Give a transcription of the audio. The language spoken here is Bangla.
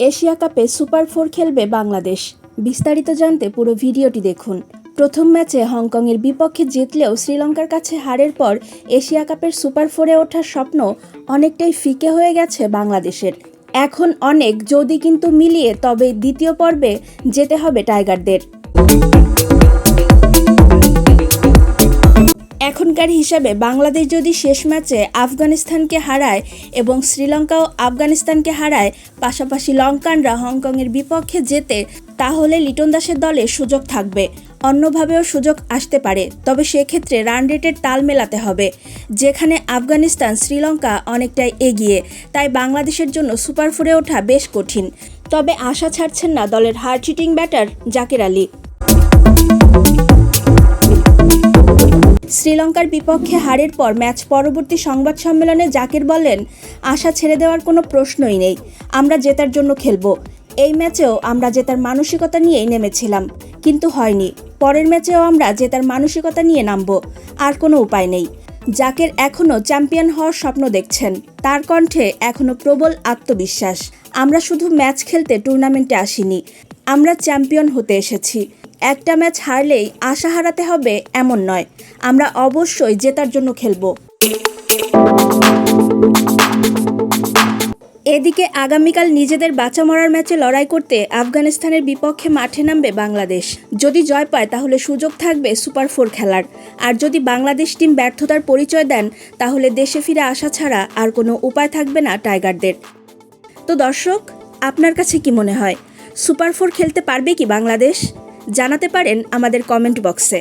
এশিয়া কাপে সুপার ফোর খেলবে বাংলাদেশ। বিস্তারিত জানতে পুরো ভিডিওটি দেখুন। প্রথম ম্যাচে হংকংয়ের বিপক্ষে জিতলেও শ্রীলঙ্কার কাছে হারের পর এশিয়া কাপের সুপার ফোরে ওঠার স্বপ্ন অনেকটাই ফিকে হয়ে গেছে বাংলাদেশের। এখন অনেক যদি কিন্তু মিলিয়ে তবে দ্বিতীয় পর্বে যেতে হবে টাইগারদের। এখনকার হিসাবে বাংলাদেশ যদি শেষ ম্যাচে আফগানিস্তানকে হারায় এবং শ্রীলঙ্কাও আফগানিস্তানকে হারায়, পাশাপাশি লঙ্কানরা হংকংয়ের বিপক্ষে যেতে তাহলে লিটন দাসের দলে সুযোগ থাকবে। অন্যভাবেও সুযোগ আসতে পারে। তবে সেক্ষেত্রে রান রেটের তাল মেলাতে হবে, যেখানে আফগানিস্তান শ্রীলঙ্কা অনেকটাই এগিয়ে, তাই বাংলাদেশের জন্য সুপার ফোরে ওঠা বেশ কঠিন। তবে আশা ছাড়ছেন না দলের hard hitting batter Jaker Ali. শ্রীলঙ্কার বিপক্ষে হারের পর ম্যাচ পরবর্তী সংবাদ সম্মেলনে জাকির বলেন আশা ছেড়ে দেওয়ার কোনো প্রশ্নই নেই। আমরা জেতার জন্য খেলব। এই ম্যাচেও আমরা জেতার মানসিকতা নিয়েই নেমেছিলাম, কিন্তু হয়নি। পরের ম্যাচেও আমরা জেতার মানসিকতা নিয়ে নামবো। আর কোনো উপায় নেই। জাকের এখনও চ্যাম্পিয়ন হওয়ার স্বপ্ন দেখছেন। তার কণ্ঠে এখনও প্রবল আত্মবিশ্বাস। আমরা শুধু ম্যাচ খেলতে টুর্নামেন্টে আসিনি, আমরা চ্যাম্পিয়ন হতে এসেছি। একটা ম্যাচ হারলেই আশা হারাতে হবে এমন নয়। আমরা অবশ্যই জেতার জন্য খেলব। এদিকে আগামীকাল নিজেদের বাঁচা মরার ম্যাচে লড়াই করতে আফগানিস্তানের বিপক্ষে মাঠে নামবে বাংলাদেশ। যদি জয় পায়, তাহলে সুযোগ থাকবে সুপার ফোর খেলার। আর যদি বাংলাদেশ টিম ব্যর্থতার পরিচয় দেন, তাহলে দেশে ফিরে আসা ছাড়া আর কোনো উপায় থাকবে না টাইগারদের। তো দর্শক, আপনার কাছে কি মনে হয়? সুপার ফোর খেলতে পারবে কি বাংলাদেশ? জানাতে পারেন আমাদের কমেন্ট বক্সে।